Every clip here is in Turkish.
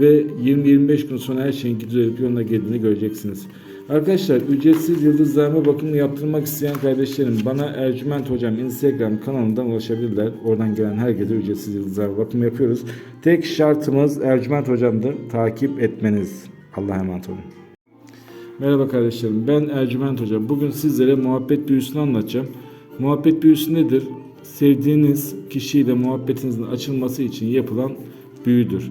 ve 20-25 gün sonra her şeyin düzelip yoluna geldiğini göreceksiniz. Arkadaşlar ücretsiz yıldızlarma bakımını yaptırmak isteyen kardeşlerim bana Ercüment Hocam Instagram kanalından ulaşabilirler. Oradan gelen herkese ücretsiz yıldızlarma bakımı yapıyoruz. Tek şartımız Ercüment Hocam'dır. Takip etmeniz. Allah'a emanet olun. Merhaba kardeşlerim ben Ercüment Hoca. Bugün sizlere muhabbet büyüsünü anlatacağım. Muhabbet büyüsü nedir? Sevdiğiniz kişiyle muhabbetinizin açılması için yapılan büyüdür.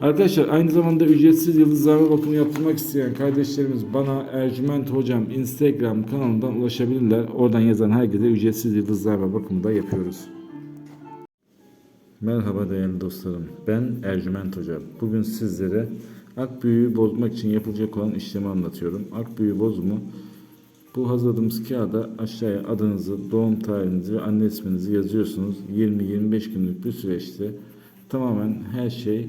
Arkadaşlar aynı zamanda ücretsiz yıldızlarma bakımı yaptırmak isteyen kardeşlerimiz bana Ercüment Hocam Instagram kanalından ulaşabilirler. Oradan yazan herkese ücretsiz yıldızlarma bakımı da yapıyoruz. Merhaba değerli dostlarım. Ben Ercüment Hoca. Bugün sizlere akbüyü bozmak için yapılacak olan işlemi anlatıyorum. Akbüyü bozumu bu hazırladığımız kağıda aşağıya adınızı, doğum tarihinizi ve anne isminizi yazıyorsunuz. 20-25 günlük bir süreçte tamamen her şey